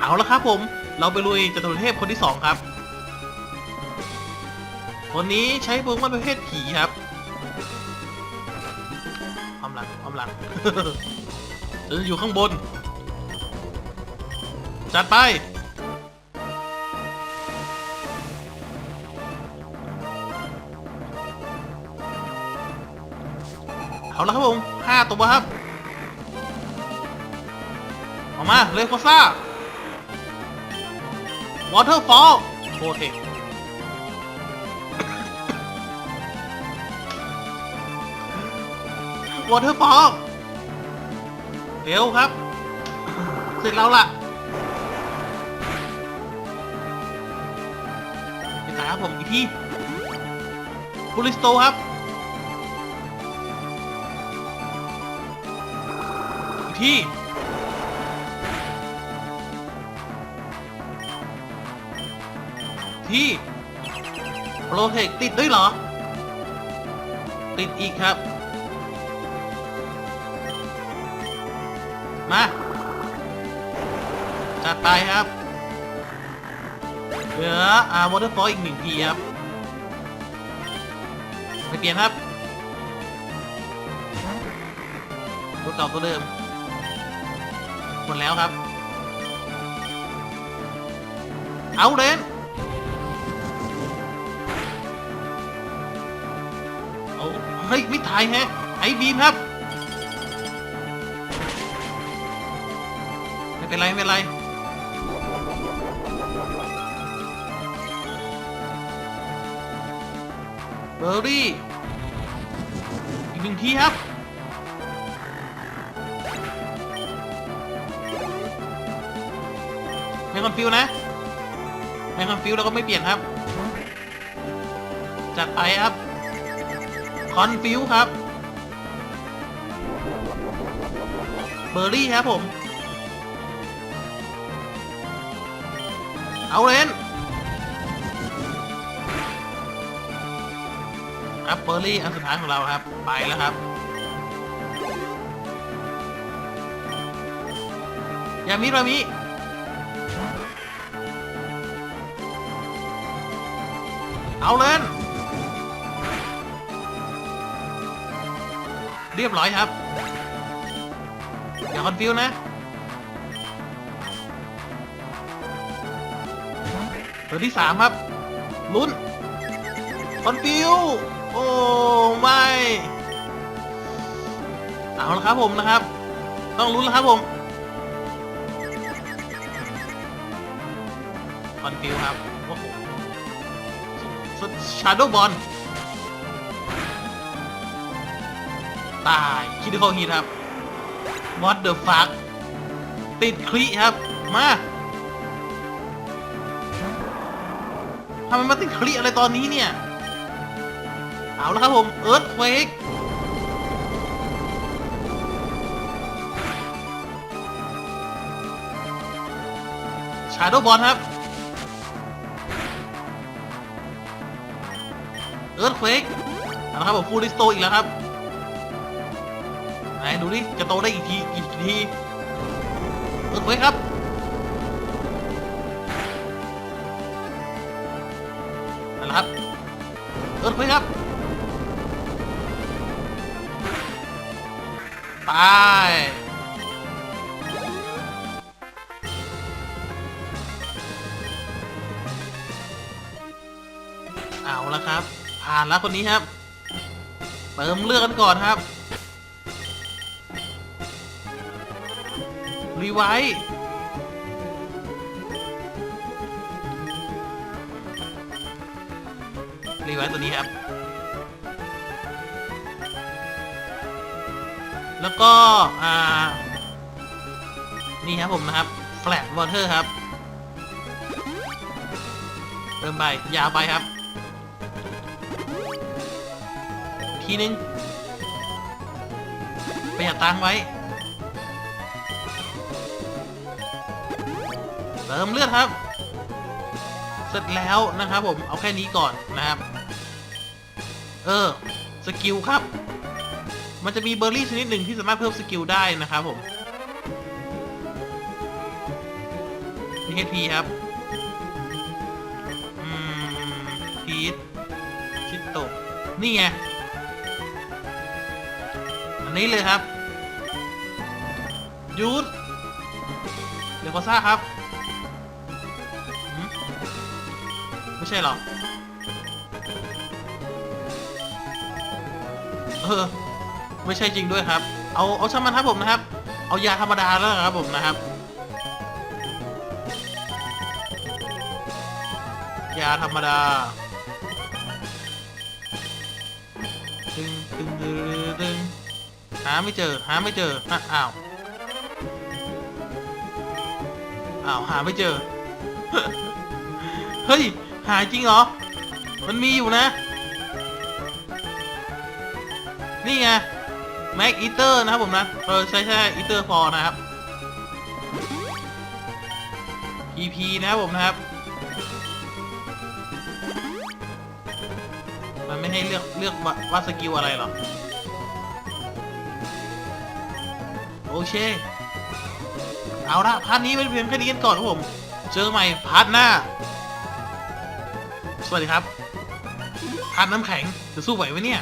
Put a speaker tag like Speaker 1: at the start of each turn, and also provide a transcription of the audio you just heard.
Speaker 1: เอาละครับผม เราไปลุยจตุรเทพคนที่สองครับ คนนี้ใช้โปเกมอนประเภทผีครับความหลังความหลังเอออยู่ข้างบน จัดไป เอาละครับผมห้าตัวครับ ออกมา เลโคซ่า วอเตอร์ฟอลโปรเทควอเตอร์ฟอลเร็วครับ เสร็จแล้วล่ะไปไหนครับผมอีกที่บูริสโตครับ อีกที่ ที่โปรเทคติดด้วยเหรอ ติดอีกครับ มา จัดไปครับ เหลืออาวอเตอร์ฟอลอีกหนึ่งทีครับไปเปลี่ยนครับตัวเก่าตัวเดิมหมดแล้วครับ เอาเลน เฮ้ย ไม่ตายแฮะไอ้บีมครับ ไม่เป็นไร ไม่เป็นไรเบอร์รี่ อีกหนึ่งทีครับ ไม่คอนฟิวนะ ไม่คอนฟิวแล้วก็ไม่เปลี่ยนครับ จัดไปครับ คอนฟิวครับ เบอร์รี่ครับผม เอาเลนครับเบอร์รี่อันสุดท้ายของเราครับ ไปแล้วครับ ยามิรามิเอาเลน เรียบร้อยครับ อย่าคอนฟิวนะ ตัวที่สามครับ ลุ้น คอนฟิว โอ้ ไม่ เอาละครับผมนะครับ ต้องลุ้นแล้วครับผม คอนฟิวครับ โอ้โหชาร์โดบอล ตาย คิดดูเขาฮีทครับ What the fuck ติดคลีครับ มาทำไมมาติดคลีอะไรตอนนี้เนี่ย เอาแล้วครับผม เอิร์ธเวกชาร์โดบอลครับ เอิร์ธเวกเอาละครับผมฟูลิสโตอีกแล้วครับ ไหนดูดิจะโตได้อีกทีกี่ทีเอิร์ธเควกครับนั่นแหละครับเอิร์ธเควกครับไปเอาละครับ ผ่านแล้วคนนี้ครับ เติมเลือดกันก่อนครับ รีไวท์รีไวท์ตัวนี้ครับ แล้วก็ อ่า นี่ครับผมนะครับแฟลตวอเตอร์ครับ เติมไป ยาวไปครับ ทีนึงประหยัดตังไว้ เติมเลือดครับ เสร็จแล้วนะครับผมเอาแค่นี้ก่อนนะครับ เออสกิลครับ มันจะมีเบอร์รี่ชนิดหนึ่งที่สามารถเพิ่มสกิลได้นะครับผมนี่ HP ครับอืมพีทชิดโตะนี่ไงอันนี้เลยครับยูดเดี๋ยวขอซ่าครับ ไม่ใช่หรอ เออ ไม่ใช่จริงด้วยครับ เอา เอาช่างมันครับผมนะครับ เอายาธรรมดาแล้วนะครับผมนะครับ ยาธรรมดาตึงตึงตึงตึงหาไม่เจอ หาไม่เจอฮะอ้าวอ้าว หาไม่เจอ เฮ้ย หายจริงเหรอ มันมีอยู่นะ นี่ไงแม็กอีเตอร์นะครับผมนะ เออใช่ใช่อีเตอร์ฟอร์นะครับ PP นะครับผมนะครับ มันไม่ให้เลือกเลือกว่าว่าสกิลอะไรหรอ โอเค เอาละพาร์ทนี้เป็นเพียงแค่นี้กันก่อนครับผม เจอใหม่พาร์ทหน้า สวัสดีครับทานน้ำแข็งจะสู้ไหวไหมเนี่ย